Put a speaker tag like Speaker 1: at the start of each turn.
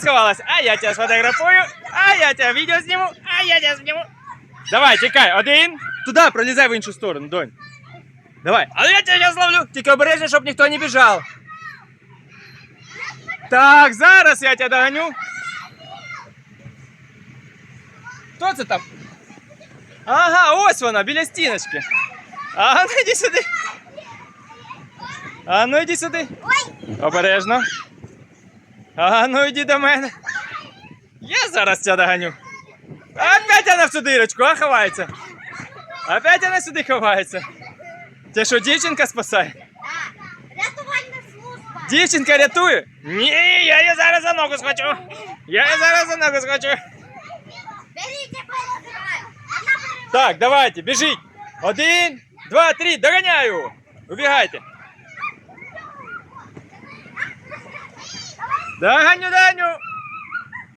Speaker 1: сховалась? А я тебя сфотографую, а я тебя відео зніму, а я тебя зніму. Давай, тікай, один. Туди, пролізай в іншу сторону, донь. Давай. Але я тебя сейчас ловлю. Тільки обережно, щоб ніхто не біжав. Так, зараз я тебя догоню. Хто це там? Ага, ось вона, біля стіночки. Ага, ну йди сюди. А ну йди сюди. Обережно. А ну йди до мене. Я зараз тебе доганю. Опять вона в цю дирочку, а ховається. Опять вона сюди ховається. Це що, дівчинка спасає?
Speaker 2: Рятувальна служба.
Speaker 1: Дівчинка рятує? Ні, я її зараз за ногу схвачу. Я її зараз за ногу схвачу.
Speaker 2: Беріть, я перебираю. Вона перебирає.
Speaker 1: Так, давайте, біжіть. Один, два, три, доганяю. Убігайте. Доганю, Даню.